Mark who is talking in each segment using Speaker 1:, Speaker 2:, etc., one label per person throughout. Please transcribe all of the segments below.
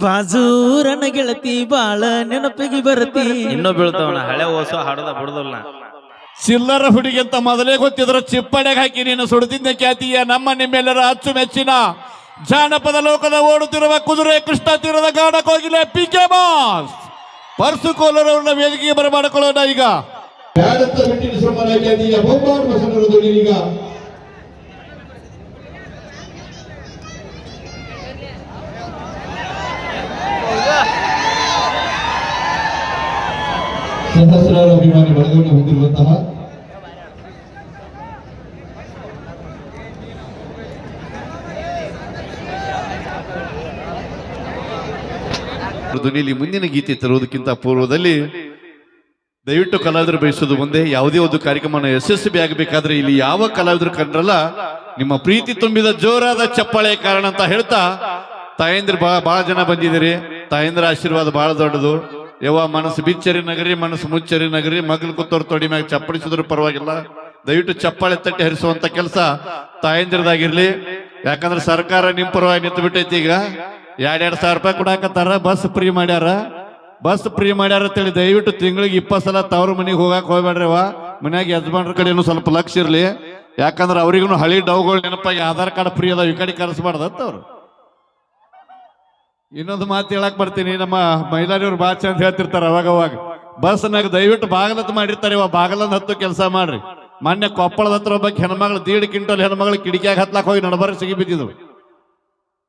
Speaker 1: ಬಾಜೂರನ ಗೆಳತಿ ಬಾಳ ನೆನಪಿಗೆ ಬರತಿ.
Speaker 2: ಇನ್ನೂ ಬೀಳ್ತಾವಣ ಹಳೆ ಹೊಸ ಹಾಡದ ಬಿಡದಲ್ಲ
Speaker 3: ಚಿಲ್ಲರ ಹುಡುಗಿಂತ ಮೊದಲೇ ಗೊತ್ತಿದ್ರ ಚಿಪ್ಪಡೆಗೆ ಹಾಕಿ ನೀನು ಸುಡುತ್ತಿದ್ದ ಖ್ಯಾತಿಯ ನಮ್ಮ ನಿಮ್ಮೆಲ್ಲರ ಅಚ್ಚುಮೆಚ್ಚಿನ ಜಾನಪದ ಲೋಕದ ಓಡುತ್ತಿರುವ ಕುದುರೆ ಕೃಷ್ಣ ತೀರದ ಗಾಢ ಕೋಗಿಲೆ ಪಿ ಕೆ ಬಾಸ್ ಪರ್ಸು ಕೋಲರವ್ರನ್ನ ವೇದಿಕೆಗೆ ಬರಮಾಡಿಕೊಳ್ಳೋಣ ಈಗ.
Speaker 4: ಬ್ಯಾಡತ್ತ ಬಿಟ್ಟಿನ ಬಹುಮಾನ ಬಸನರದು ಸಹಸ್ರಾರು ಅಭಿಮಾನಿ ಬಳಗವನ್ನು ಹೊಂದಿರುವಂತಹ
Speaker 3: ಧ್ವನಿಯಲ್ಲಿ ಮುಂದಿನ ಗೀತೆ ತರುವುದಕ್ಕಿಂತ ಪೂರ್ವದಲ್ಲಿ ದಯವಿಟ್ಟು ಕಲಾವಿದರು ಬಯಸೋದು ಒಂದೇ, ಯಾವುದೇ ಒಂದು ಕಾರ್ಯಕ್ರಮ ಯಶಸ್ವಿ ಆಗಬೇಕಾದ್ರೆ ಇಲ್ಲಿ ಯಾವ ಕಲಾವಿದರು ಕಂಡ್ರಲ್ಲ, ನಿಮ್ಮ ಪ್ರೀತಿ ತುಂಬಿದ ಜೋರಾದ ಚಪ್ಪಾಳೆ ಕಾರಣ ಅಂತ ಹೇಳ್ತಾ ತಾಯಂದ್ರ ಬಾ, ಬಹಳ ಜನ ಬಂದಿದ್ದೀರಿ. ತಾಯಂದ್ರ ಆಶೀರ್ವಾದ ಬಹಳ ದೊಡ್ಡದು. ಯವ್ವ ಮನಸ್ಸು ಬಿಚ್ಚರಿ ನಗರಿ, ಮನಸ್ಸು ಮುಚ್ಚರಿ ನಗರಿ, ಮಗಲ್ ಕೂತವ್ರ ತೊಡಿ ಮ್ಯಾಗ ಚಪ್ಪಳಿಸಿದ್ರು ಪರವಾಗಿಲ್ಲ. ದಯವಿಟ್ಟು ಚಪ್ಪಾಳೆ ತಟ್ಟಿ ಹರಿಸುವಂತ ಕೆಲಸ ತಾಯಂದಿರದಾಗಿರ್ಲಿ. ಯಾಕಂದ್ರೆ ಸರ್ಕಾರ ನಿಮ್ ಪರವಾಗಿ ನಿಂತು ಬಿಟ್ಟೈತಿ ಈಗ. ಎರಡೆರಡು ಸಾವಿರ ರೂಪಾಯಿ ಕೊಡಾಕತ್ತಾರ, ಬಸ್ ಫ್ರೀ ಮಾಡ್ಯಾರ. ಬಸ್ ಫ್ರೀ ಮಾಡ್ಯಾರ ಅಂತೇಳಿ ದಯವಿಟ್ಟು ತಿಂಗಳಿಗೆ ಇಪ್ಪತ್ತು ಸಲ ತವ್ರ ಮನೆಗೆ ಹೋಗ್ಬೇಡ್ರಿ ಹೋಗ್ಬೇಡ್ರಿವ ಮನ್ಯಾಗ ಯಜಮಾನ್ರ ಕಡೆನೂ ಸ್ವಲ್ಪ ಲಕ್ಷ ಇರ್ಲಿ. ಯಾಕಂದ್ರೆ ಅವ್ರಿಗೂ ಹಳಿ ಡೌಗಳು ನೆನಪಾಗಿ ಆಧಾರ್ ಕಾರ್ಡ್ ಫ್ರೀ ಅದಾವ, ಈ ಕಡೆ ಅಂತ ಅವ್ರು ಇನ್ನೊಂದು ಮಾತು ಹೇಳಕ್ ಬರ್ತೀನಿ. ನಮ್ಮ ಮಹಿಳಾರಿಯವ್ರು ಭಾಳ ಅಂತ ಹೇಳ್ತಿರ್ತಾರೆ ಅವಾಗ ಅವಾಗ. ಬಸ್ನಾಗ ದಯವಿಟ್ಟು ಬಾಗಲತ್ ಮಾಡಿರ್ತಾರೆ. ಇವ ಬಾಗಲಂದ್ ಹತ್ತು ಕೆಲಸ ಮಾಡ್ರಿ. ಮೊನ್ನೆ ಕೊಪ್ಪಳದ ಹತ್ರ ಒಬ್ಬ ಹೆಣ್ಮಗಳು ದೀಡ್ ಕ್ವಿಂಟಲ್ ಹೆಣ್ಮಗಳು ಕಿಡಿಕಿಯಾಗ ಹತ್ಲಾಕ್ ಹೋಗಿ ನಡಬಾರ ಸಿಗಿ ಬಿದ್ದಿದ್ರು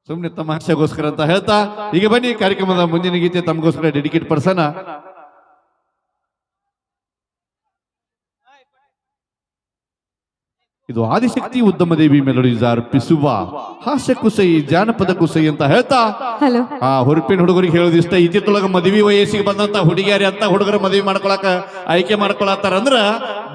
Speaker 3: ಸುಮ್ಮನೆ ತಮಾಷೆಗೋಸ್ಕರ ಅಂತ ಹೇಳ್ತಾ, ಈಗ ಬನ್ನಿ ಕಾರ್ಯಕ್ರಮದ ಮುಂದಿನ ಗೀತೆ ತಮಗೋಸ್ಕರ ಡೆಡಿಕೇಟ್ ಪರ್ಸನ ಇದು ಆದಿಶಕ್ತಿ ಉದ್ದಮ ದೇವಿ ಮೆಲೋಡೀಸ್ ಅರ್ಪಿಸುವ ಹಾಸ್ಯ ಕುಸೈ ಜಾನಪದ ಕುಸೈ ಅಂತ ಹೇಳ್ತಾ
Speaker 5: ಹಲೋ.
Speaker 3: ಆ ಹುರುಪಿನ ಹುಡುಗರಿಗೆ ಹೇಳೋದು ಇಷ್ಟ. ಇತ್ತಿತ್ತೊಳಗ ಮದುವೆ ವಯಸ್ಸಿಗೆ ಬಂದಂತ ಹುಡುಗಿಯರಿ ಅಂತ ಹುಡುಗರ ಮದುವೆ ಮಾಡ್ಕೊಳಕ ಆಯ್ಕೆ ಮಾಡ್ಕೊಳತ್ತಾರ ಅಂದ್ರ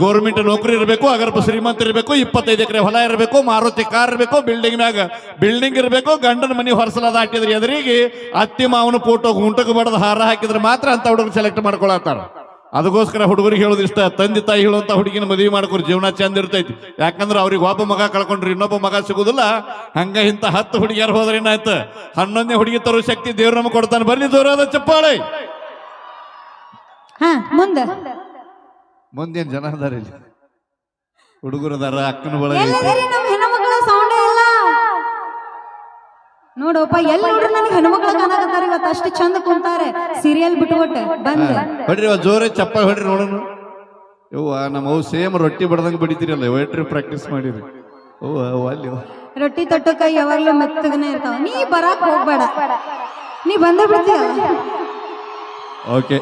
Speaker 3: ಗೌರ್ಮೆಂಟ್ ನೌಕರಿ ಇರಬೇಕು ಅಗರ್ಭ ಶ್ರೀಮಂತ ಇರಬೇಕು ಇಪ್ಪತ್ತೈದು ಎಕರೆ ಹೊಲ ಇರಬೇಕು ಮಾರುತಿ ಕಾರ್ ಇರಬೇಕು ಬಿಲ್ಡಿಂಗ್ ಮ್ಯಾಗ ಬಿಲ್ಡಿಂಗ್ ಇರಬೇಕು ಗಂಡನ ಮನೆ ಹೊರಸಲಾದ ಹಾಕಿದ್ರಿ ಎದುರಿಗೆ ಅತ್ತಿ ಮಾವನ ಫೋಟೋ ಗುಂಟಕ್ಕೆ ಬಡದ ಹಾರ ಹಾಕಿದ್ರೆ ಮಾತ್ರ ಅಂತ ಹುಡುಗರು ಸೆಲೆಕ್ಟ್ ಮಾಡ್ಕೊಳತ್ತಾರ. ಅದಕ್ಕೋಸ್ಕರ ಹುಡುಗರಿಗೆ ಹೇಳೋದು ಇಷ್ಟ. ತಂದೆ ತಾಯಿ ಹೇಳುವಂಥ ಹುಡುಗಿನ ಮದುವೆ ಮಾಡ್ಕೊರಿ ಜೀವನ ಚಂದ ಇರ್ತೈತಿ. ಯಾಕಂದ್ರೆ ಅವ್ರಿಗೆ ಒಬ್ಬ ಮಗ ಕಳ್ಕೊಂಡ್ರಿ ಇನ್ನೊಬ್ಬ ಮಗ ಸಿಗುದಿಲ್ಲ. ಹಂಗ ಇಂತ ಹತ್ತು ಹುಡುಗಿಯರು ಹೋದ್ರೆ ಏನಾಯ್ತು? ಹನ್ನೊಂದನೇ ಹುಡುಗಿ ತರೋ ಶಕ್ತಿ ದೇವ್ರ ನಮಗೆ ಕೊಡ್ತಾನೆ. ಬರ್ಲಿ ಜೋರಾದ ಚಪ್ಪಾಳೆ.
Speaker 5: ಮುಂದೆ.
Speaker 3: ಮುಂದೇನು ಮುಂದೇನ್ ಜನ ಅದಾರ ಇಲ್ಲಿ? ಹುಡುಗರು ಅದಾರ ಅಕ್ಕನ ಬಳಗ
Speaker 5: ನೋಡಪ್ಪ ಎಲ್ಲಿ ನೋಡ್ರಿ ನನಗೆ ಹೆಣ್ಮಕ್ಳು ಕಾಣಕತ್ತಾರ ಇವತ್ತು? ಅಷ್ಟು ಚಂದ ಕುಂತಾರೆ ಸೀರಿಯಲ್ ಬಿಟ್ಬಿಟ್ಟು ಬಂದ.
Speaker 3: ಬಡ್ರಿ ಅವ ಜೋರೇ ಚಪ್ಪಾಳೆ ಹೊಡ್ರಿ ನೋಡೋಣ ಯವ್ವ ನಮ್ಮ ಅವು ಸೇಮ್ ರೊಟ್ಟಿ ಬಡ್ದಂಗೆ ಬಡಿತೀರಲ್ಲ ವೇಟ್ರಿ ಪ್ರಾಕ್ಟೀಸ್ ಮಾಡಿರಿ. ಓ ಅಲ್ಲಿ ರೊಟ್ಟಿ
Speaker 5: ರೊಟ್ಟಿ ಕೈ ಯಾವಾಗಲೂ ಮೆತ್ತಗನೆ ಇರ್ತಾವ. ನೀ ಬರಕ್ ಹೋಗ್ಬೇಡ. ನೀ ಬಂದೇ ಬಿಡ್ತೀಯ?
Speaker 3: Okay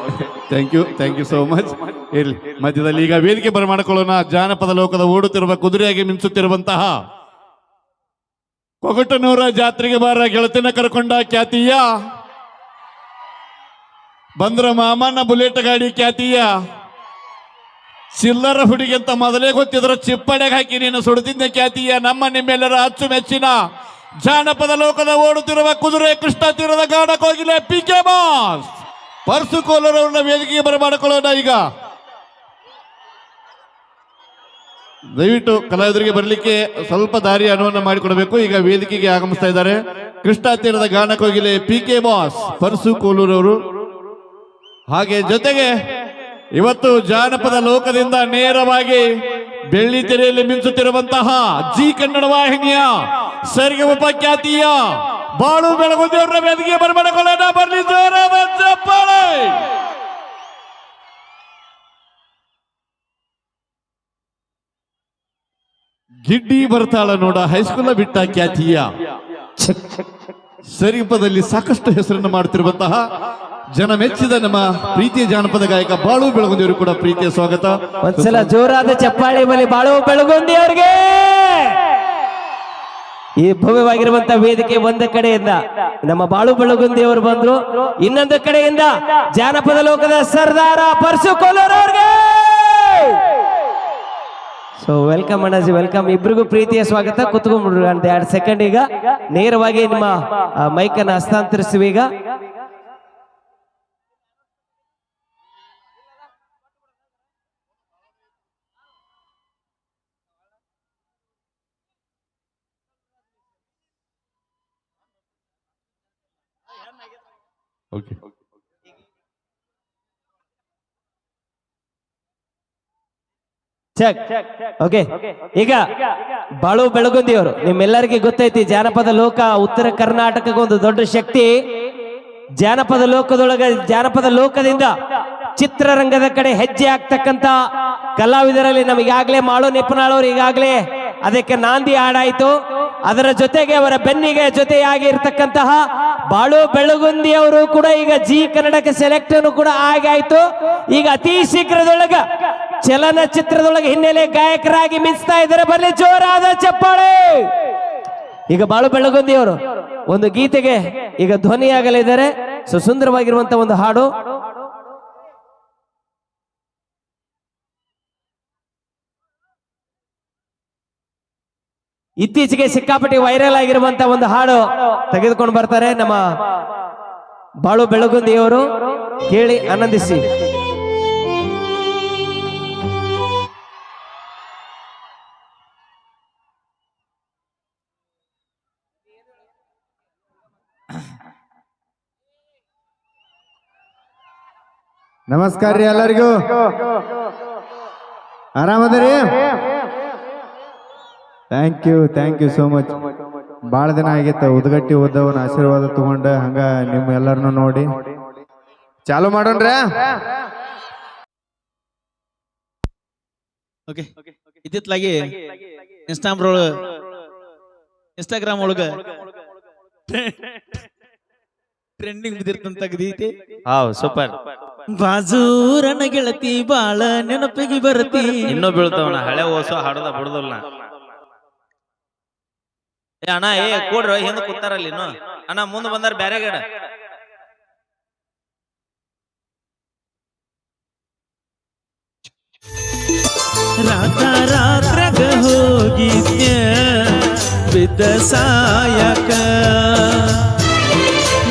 Speaker 3: thank you thank you so much ಇರ್ಲಿ ಮಧ್ಯದಲ್ಲಿ ಈಗ ವೇದಿಕೆ ಬರಮಾಡಿಕೊಳ್ಳೋಣ. ಜಾನಪದ ಲೋಕದ ಓಡುತ್ತಿರುವ ಕುದುರೆಯಾಗಿ ಮಿಂಚುತ್ತಿರುವಂತಹ ಕೊಗಟನೂರ ಜಾತ್ರೆಗೆ ಬಾರ ಗೆಳತಿನ ಕರ್ಕೊಂಡ ಖ್ಯಾತಿಯ. ಬಂದ್ರ ಮಾಮನ ಬುಲೆಟ್ ಗಾಡಿ ಖ್ಯಾತಿಯ. ಚಿಲ್ಲರ ಹುಡುಗಿ ಅಂತ ಮೊದಲೇ ಗೊತ್ತಿದ್ರ ಚಿಪ್ಪಡೆಗೆ ಹಾಕಿ ನೀನು ಸುಡುತ್ತಿದ್ದ ಖ್ಯಾತಿಯ. ನಮ್ಮ ನಿಮ್ಮೆಲ್ಲರ ಅಚ್ಚುಮೆಚ್ಚಿನ ಜಾನಪದ ಲೋಕದ ಓಡುತ್ತಿರುವ ಕುದುರೆ ಕೃಷ್ಣ ತೀರದ ಗಾಢ ಕೋಗಿಲೆ ಪಿ ಕೆ ಬಾಸ್ ಪರ್ಸು ಕೋಲರವ್ರನ್ನ ವೇದಿಕೆಗೆ ಬರಮಾಡಿಕೊಳ್ಳೋಣ ಈಗ. ದಯವಿಟ್ಟು ಕಲಾವಿದರಿಗೆ ಬರಲಿಕ್ಕೆ ಸ್ವಲ್ಪ ದಾರಿ ಅನುವನ್ನು ಮಾಡಿಕೊಡಬೇಕು. ಈಗ ವೇದಿಕೆಗೆ ಆಗಮಿಸ್ತಾ ಇದ್ದಾರೆ. ಕೃಷ್ಣ ತೀರದ ಗಾನ ಕೋಗಿಲೆ ಪಿ ಕೆ ಬಾಸ್ ಪರಸು ಕೋಲೂರವರು. ಹಾಗೆ ಜೊತೆಗೆ ಇವತ್ತು ಜಾನಪದ ಲೋಕದಿಂದ ನೇರವಾಗಿ ಬೆಳ್ಳಿ ತೆರೆಯಲ್ಲಿ ಮಿಂಚುತ್ತಿರುವಂತಹ ಜಿ ಕನ್ನಡ ವಾಹಿನಿಯ ಸರಿಗೆ ಉಪಖ್ಯಾತಿಯ ಬಾಳು ಬೆಳಗುದೇವರ ವೇದಿಕೆ ಬರಮಾಡಿಕೊಳ್ಳೋಣ. ಬರ್ಲಿ ಜೋರ ಗಿಡ್ಡಿ ಬರ್ತಾಳ ನೋಡ ಹೈಸ್ಕೂಲ ಬಿಟ್ಟ ಖ್ಯಾತಿಯ. ಸರಿಪದಲ್ಲಿ ಸಾಕಷ್ಟು ಹೆಸರನ್ನು ಮಾಡುತ್ತಿರುವಂತಹ ಜನ ಮೆಚ್ಚಿದ ನಮ್ಮ ಪ್ರೀತಿಯ ಜಾನಪದ ಗಾಯಕ ಬಾಳು ಬೆಳಗುಂದಿಯವರು ಕೂಡ ಪ್ರೀತಿಯ ಸ್ವಾಗತ.
Speaker 1: ಒಂದ್ಸಲ ಜೋರಾದ ಚಪ್ಪಾಳೆ ಬಲಿ ಬಾಳು ಬೆಳಗುಂದಿ ಅವ್ರಿಗೆ ಈ ಭವ್ಯವಾಗಿರುವಂತ ವೇದಿಕೆ ಒಂದು ಕಡೆಯಿಂದ ನಮ್ಮ ಬಾಳು ಬೆಳಗುಂದಿ ಅವರು ಬಂದ್ರು ಇನ್ನೊಂದು ಕಡೆಯಿಂದ ಜಾನಪದ ಲೋಕದ ಸರ್ದಾರ ಪರ್ಸು ಕೋಲೂರ್ ಅವ್ರಿಗೆ ಸೊ ವೆಲ್ಕಮ್ ಅಣ್ಣಾಜಿ ವೆಲ್ಕಮ್ ಇಬ್ರಿಗೂ ಪ್ರೀತಿಯ ಸ್ವಾಗತ ಕುತ್ಕೊಂಡ್ಬಿಡ್ರಿ ಅಂತ ಎರಡು ಸೆಕೆಂಡ್ ಈಗ ನೇರವಾಗಿ ನಿಮ್ಮ ಮೈಕನ್ನು ಹಸ್ತಾಂತರಿಸುವ ಈಗ
Speaker 3: ಓಕೆ
Speaker 1: ಚೆಕ್ ಓಕೆ ಈಗ ಬಾಳು ಬೆಳಗುಂದಿಯವರು, ನಿಮ್ಮೆಲ್ಲರಿಗೆ ಗೊತ್ತೈತಿ, ಜಾನಪದ ಲೋಕ ಉತ್ತರ ಕರ್ನಾಟಕಕ್ಕೆ ಒಂದು ದೊಡ್ಡ ಶಕ್ತಿ. ಜಾನಪದ ಲೋಕದೊಳಗ, ಜಾನಪದ ಲೋಕದಿಂದ ಚಿತ್ರರಂಗದ ಕಡೆ ಹೆಜ್ಜೆ ಆಗ್ತಕ್ಕಂತ ಕಲಾವಿದರಲ್ಲಿ ನಮಗಾಗ್ಲೇ ಮಾಳು ನಿಪುಣಾಳವ್ರು ಈಗಾಗಲೇ ಅದಕ್ಕೆ ನಾಂದಿ ಹಾಡಾಯಿತು. ಅದರ ಜೊತೆಗೆ ಅವರ ಬೆನ್ನಿಗೆ ಜೊತೆಯಾಗಿ ಇರ್ತಕ್ಕಂತಹ ಬಾಳು ಬೆಳಗುಂದಿ ಅವರು ಕೂಡ ಈಗ ಜಿ ಕನ್ನಡಕ್ಕೆ ಸೆಲೆಕ್ಟ್ ಕೂಡ ಆಗಾಯ್ತು. ಈಗ ಅತಿ ಶೀಘ್ರದೊಳಗ ಚಲನಚಿತ್ರದೊಳಗೆ ಹಿನ್ನೆಲೆ ಗಾಯಕರಾಗಿ ಮಿಂಚ್ತಾ ಇದ್ದಾರೆ. ಬರಲಿ ಜೋರಾದ ಚಪ್ಪಾಳೆ. ಈಗ ಬಾಳು ಬೆಳಗುಂದಿಯವರು ಒಂದು ಗೀತೆಗೆ ಈಗ ಧ್ವನಿಯಾಗಲಿದ್ದಾರೆ. ಸುಸುಂದರವಾಗಿರುವಂತ ಒಂದು ಹಾಡು. ಇತ್ತೀಚೆಗೆ ಸಿಕ್ಕಾಪಟ್ಟಿ ವೈರಲ್ ಆಗಿರುವಂತ ಒಂದು ಹಾಡು ತೆಗೆದುಕೊಂಡು ಬರ್ತಾರೆ. ನಮ್ಮ ಬಾಳು ಬೆಳಗುಂದಿಯವರು ಕೇಳಿ ಆನಂದಿಸಿ.
Speaker 6: ನಮಸ್ಕಾರ ರೀ ಎಲ್ಲರಿಗೂ. ಆರಾಮದರಿ? Thank you thank you so much ಭಾಳ ದಿನ ಆಗಿತ್ತು ಉದ್ಗಟ್ಟಿ ಓದವನ ಆಶೀರ್ವಾದ ತಗೊಂಡ ಹಂಗ ನಿಮ್ಮ ಎಲ್ಲರನ್ನು ನೋಡಿ. ಚಾಲು ಮಾಡೋಣ್ರ?
Speaker 2: ಓಕೆ ಇತ್ತಿತ್ಲಾಗಿ ಇನ್ಸ್ಟಾಗ್ರಾಮ್ ಒಳಗ ಇನ್ಸ್ಟಾಗ್ರಾಮ್ ಒಳಗ ಟ್ರೆಂಡಿಂಗ್ ಬಿದ್ದಿರ್ತಂತ ಹೌದು
Speaker 7: ಹಾವ್ ಸೂಪರ್
Speaker 2: ಬಾಜೂರನ ಗೆಳತಿ ಬಾಳ ನೆನಪಿಗೆ ಬರತಿ.
Speaker 7: ಇನ್ನೂ ಬೀಳ್ತಾವಣ ಹಳೆ ಓಸು ಹಾಡದ ಬಿಡುದಿಲ್ಲ ಏ ಅಣ್ಣ ಏ ಕೂಡ್ರ ಹಿಂದ ಕೂತಾರಲ್ಲಿ ಇನ್ನು. ಅಣ್ಣ ಮುಂದ್ ಬಂದಾರ ಬ್ಯಾರೆ ಗಡ.
Speaker 2: ರಾತ ರಾತ್ರಗ ಹೋಗಿದ್ಯ ಬಿದ್ದ ಸಾಯಕ?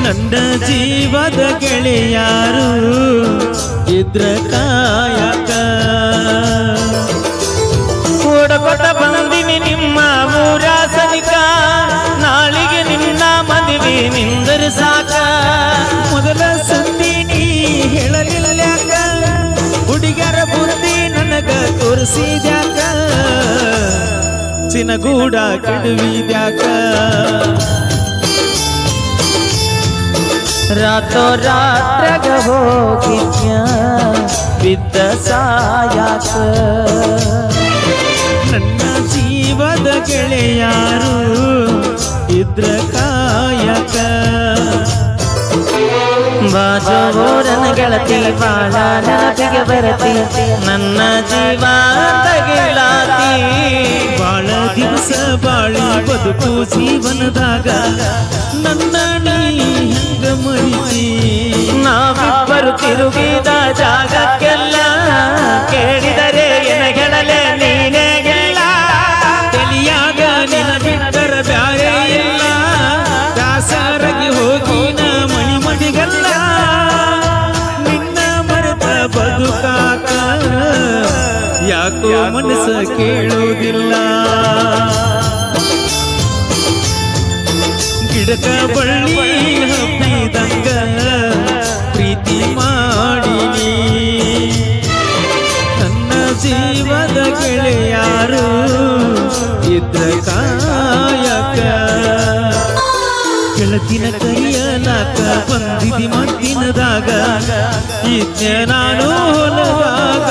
Speaker 2: ನನ್ನ ಜೀವದ ಗೆಳೆಯಾರು ಇದ್ರ ಕಾಯಕ.
Speaker 7: ಕೂಡಕೊಟ್ಟ ಬಂದಿನಿ ನಿಮ್ಮ ಊರ ಸನಿಕ. ನಾಳಿಗೆ ನಿನ್ನ ಮದುವೆ ನಿಂದರ ಸಾಕ.
Speaker 2: ಮೊದಲ ಸಂದಿ ನೀ ಹೇಳಲಿಲ್ಯಾಕ ಹುಡುಗರ ಬುದ್ಧಿ ನನಗ ತೋರಿಸಿದ್ಯಾಕ. ಚಿನಗೂಡ ಕೆಡವಿದ್ಯಾಕ.
Speaker 7: ರಾತೋ ರಾತ್ರಗ ಹೋಗಿದ್ಯ ಬಿದ್ದ ಸಾಯಾಕ
Speaker 2: ನನ್ನ ಜೀವದ ಗೆಳೆಯಾರು ಇದ್ರ ಕಾಯಕ।
Speaker 7: ಬಾಜೋರನ ಗೆಳತಿ ಬಾಳ ನಾಟಿಗೆ ಬರತಿ ನನ್ನ ಜೀವ ತಗಿಲಾತಿ
Speaker 2: ಬಾಳ ದಿವಸ ಬಾಳಿ ಬದುಕು ಜೀವನದಾಗ ನನ್ನ ನೀ
Speaker 7: ತಿರುಗಿದ ಜಾಗಕ್ಕೆಲ್ಲ ಕೇಳಿದರೆ ಎನಗೆಡಲೆ ನೀನೇ ಗೆಲ್ಲ
Speaker 2: ತಲಿಯಾಗ ನಿನ ಬಿಟ್ಟರ ಬ್ಯಾರೆ ಇಲ್ಲ. ದಾಸರಗಿ ಹೋಗಿ ನ ಮಣಿ ಮಣಿಗಲ್ಲ ನಿನ್ನ ಮರೆತ ಬದುಕಾಕ ಯಾಕೋ ಮನಸ್ಸ ಕೇಳುವುದಿಲ್ಲ. ಗಿಡಕ ಬಳ್ಳಿ ಗೆಳತಿನ ಕರಿಯಲಾಕ ಬಂದಿದಿ ಮದ್ದಿನದಾಗ ಇಚ್ಛೆ ನಾನು ಹೊಲದಾಗ.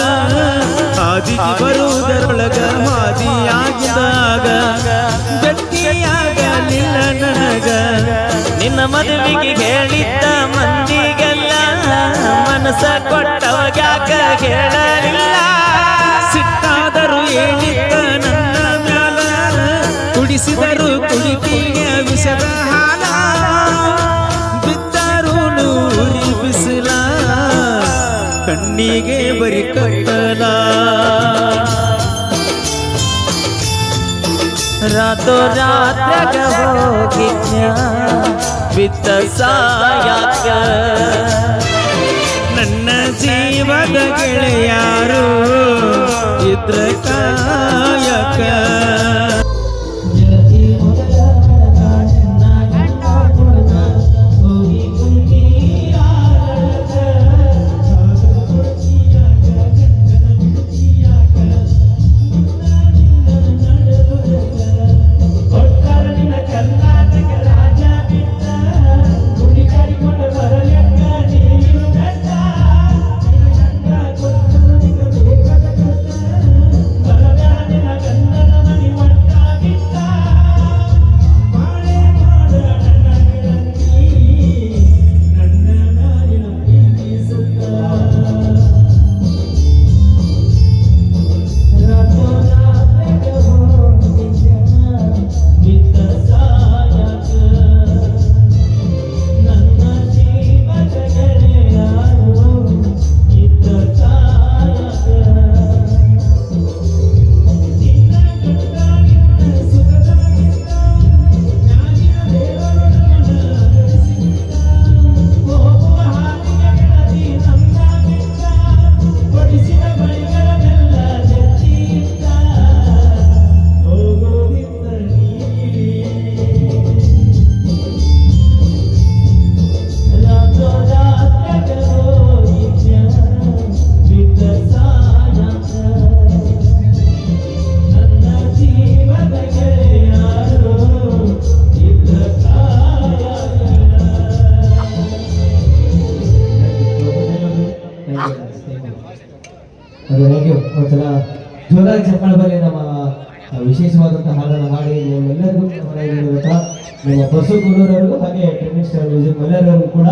Speaker 2: ಆದಿ ಬರುವುದರೊಳಗ ಮಾದಿಯಾಗಿದಾಗ ಗಟ್ಟಿಯಾಗಲಿಲ್ಲ ನನಗ.
Speaker 7: ನಿನ್ನ ಮದುವೆಗೆ ಹೇಳಿದ್ದ ಮಂದಿಗೆಲ್ಲ ಮನಸ ಕೊಟ್ಟವಾಗ ಹೇಳಲಿಲ್ಲ?
Speaker 2: ಸಿಟ್ಟಾದರೂ ಹೇಳಿದ್ದ ನನ್ನ ಮ್ಯಾಲ? ಕುಡಿಸಿದರು ಕುಡಿತೀಯ ವಿಷದ ಕಣ್ಣಿಗೆ ಬರಿ ಕಟ್ಟಲ
Speaker 7: ರಾತೋ ರಾತ್ರಗ ಹೋಗಿದ್ಯ ಬಿತ್ತ ಸಾಯಾಕ
Speaker 2: ನನ್ನ ಜೀವದ ಗೆಳೆಯಾರು ಇದ್ರ ಕಾಯಕ.
Speaker 1: ಜೋರಾಗಿ ಚಪ್ಪಳ ಬರಲಿ ನಮ್ಮ ವಿಶೇಷವಾದಂತಹ ಹಾಡನ್ನು ಮಾಡಿ ಎಲ್ಲರಿಗೂ ನಿಮ್ಮ ಬಸು ಗುರೂರವರಿಗೂ ಹಾಗೆ ಟ್ರೆಂಡಿಂಗ್ ಸ್ಟಾರ್ ಮ್ಯೂಸಿಕ್ ಎಲ್ಲರಿಗೂ ಕೂಡ